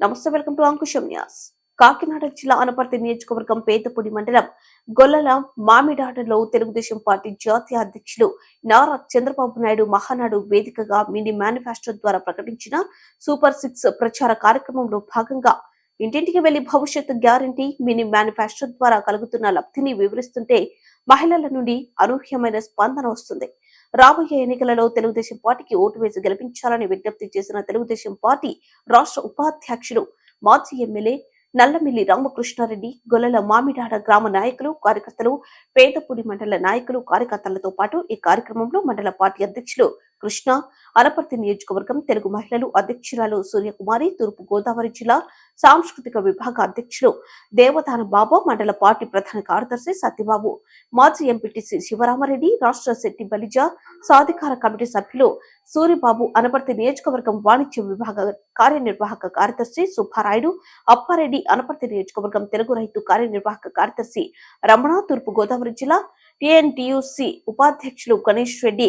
నమస్తే welcome to Ankusam Nyas. Kakinada జిల్లా అనపర్తి నియోజకవర్గం పేదపూడి మండలం గొల్లల మామిడాడలో తెలుగుదేశం పార్టీ జాతీయ అధ్యక్షులు నారా చంద్రబాబు నాయుడు మహానాడు వేదికగా మినీ మేనిఫెస్టో ద్వారా ప్రకటించిన సూపర్ సిక్స్ ప్రచార కార్యక్రమంలో భాగంగా ఇంటింటికి వెళ్ళి భవిష్యత్తు గ్యారంటీ మినీ మేనిఫెస్టో ద్వారా కలుగుతున్న లబ్ధిని వివరిస్తుంటే మహిళల నుండి అనూహ్యమైన స్పందన వస్తుంది. రాబోయే ఎన్నికలలో తెలుగుదేశం పార్టీకి ఓటు వేసి గెలిపించాలని విజ్ఞప్తి చేసిన తెలుగుదేశం పార్టీ రాష్ట్ర ఉపాధ్యక్షుడు మాజీ ఎమ్మెల్యే నల్లమిల్లి రామకృష్ణారెడ్డి గొల్లల మామిడాడ గ్రామ నాయకులు కార్యకర్తలు పేదపూడి మండల నాయకులు కార్యకర్తలతో పాటు ఈ కార్యక్రమంలో మండల పార్టీ అధ్యక్షులు కృష్ణ అనపర్తి నియోజకవర్గం తెలుగు మహిళలు అధ్యక్షురాలు సూర్యకుమారి తూర్పు గోదావరి జిల్లా సాంస్కృతిక విభాగ అధ్యక్షులు దేవదాన బాబు మండల పార్టీ ప్రధాన కార్యదర్శి సత్యబాబు మాజీ ఎంపీటీసీ శివరామరెడ్డి రాష్ట్ర శెట్టి బలిజ సాధికార కమిటీ సభ్యులు సూరిబాబు అనపర్తి నియోజకవర్గం వాణిజ్య విభాగ కార్యనిర్వాహక కార్యదర్శి సుబ్బారాయుడు అప్పారెడ్డి అనపర్తి నియోజకవర్గం తెలుగు రైతు కార్యనిర్వాహక కార్యదర్శి రమణ తూర్పు గోదావరి జిల్లా టిఎన్టీయూసి ఉపాధ్యక్షులు గణేష్ రెడ్డి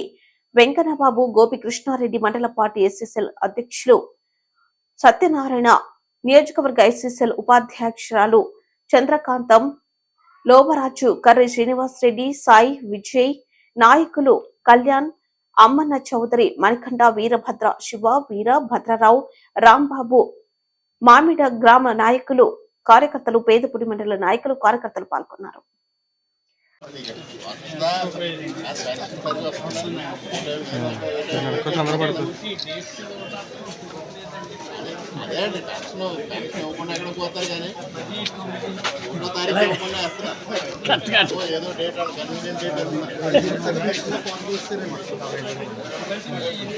వెంకన్నబాబు గోపికృష్ణారెడ్డి మండల పార్టీ ఎస్ఎస్ఎల్ అధ్యక్షులు సత్యనారాయణ నియోజకవర్గ ఎస్ఎస్ఎల్ ఉపాధ్యక్షురాలు చంద్రకాంతం లోబరాజు కర్రి శ్రీనివాస్ రెడ్డి సాయి విజయ్ నాయకులు కళ్యాణ్ అమ్మన్న చౌదరి మణికంఠ వీరభద్ర శివ వీర భద్రరావు రాంబాబు మామిడ గ్రామ నాయకులు కార్యకర్తలు పేదపుడి మండల నాయకులు కార్యకర్తలు పాల్గొన్నారు. అదే అండి టెన్షన్ టెన్షన్ ఇవ్వకుండా ఎక్కడ పోతారు కానీ ఒకటో తారీఖు ఇవ్వకుండా వేస్తున్నారు ఏదో డేట్ కన్వీనియంట్ డేట్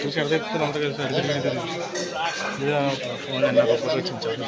చూసి అర్థం చెప్తే అంత కలిసి అడిగి ఫోన్ చాలు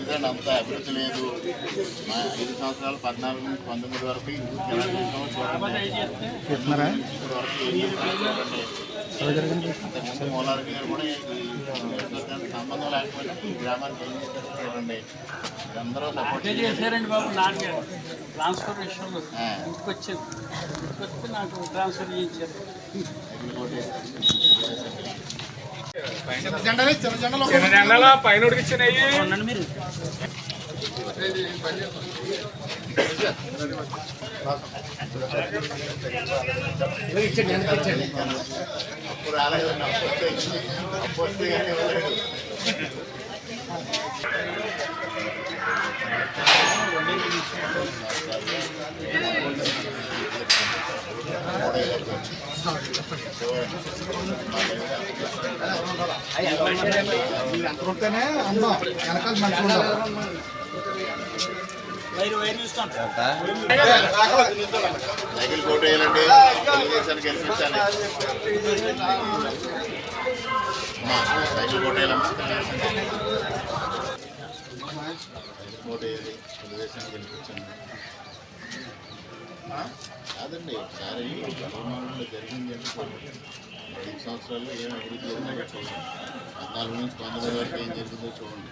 ఇదండి అంత అభివృద్ధి లేదు. మా ఐదు సంవత్సరాలు పద్నాలుగు నుంచి పంతొమ్మిది వరకు వరకు మూలారెడ్డి గారు కూడా సంబంధం లేకపోయినా ఈ గ్రామానికి ఏం చూడండి. అందరూ సపోర్ట్ చేశారండి బాబు నాన్నగారు ట్రాన్స్ఫర్ విషయంలో. ఇంటికి వచ్చింది ఇంటికి వస్తే నాకు ట్రాన్స్ఫర్ చేయించారు. చిన్న జెండాల పైన ఉడికిచ్చినాయి ఉండండి మీరు అప్పు వెనకాల అప్పు సైకిల్ కోట్ వేయాలండి తెలుగుదేశానికి గెలిపించాలి సైకిల్ కోట్ వేయాలమ్మా వేయాలి తెలుగుదేశానికి గెలిపించండి కాదండి ఒకసారి పరిమాణంలో జరిగింది అంటే ఐదు సంవత్సరాల్లో ఏం అభివృద్ధి జరిగిందో చూడండి. పద్నాలుగు నుంచి పంతొమ్మిది వరకు ఏం జరిగిందో చూడండి.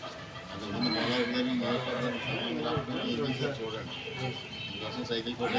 అంతకుముందు మూలారెడ్డి జరిగిన నియోజకవర్గానికి సంబంధం లేకపోయినా ఏం చేశారో చూడండి. అందుకోసం సైకిల్ కోట్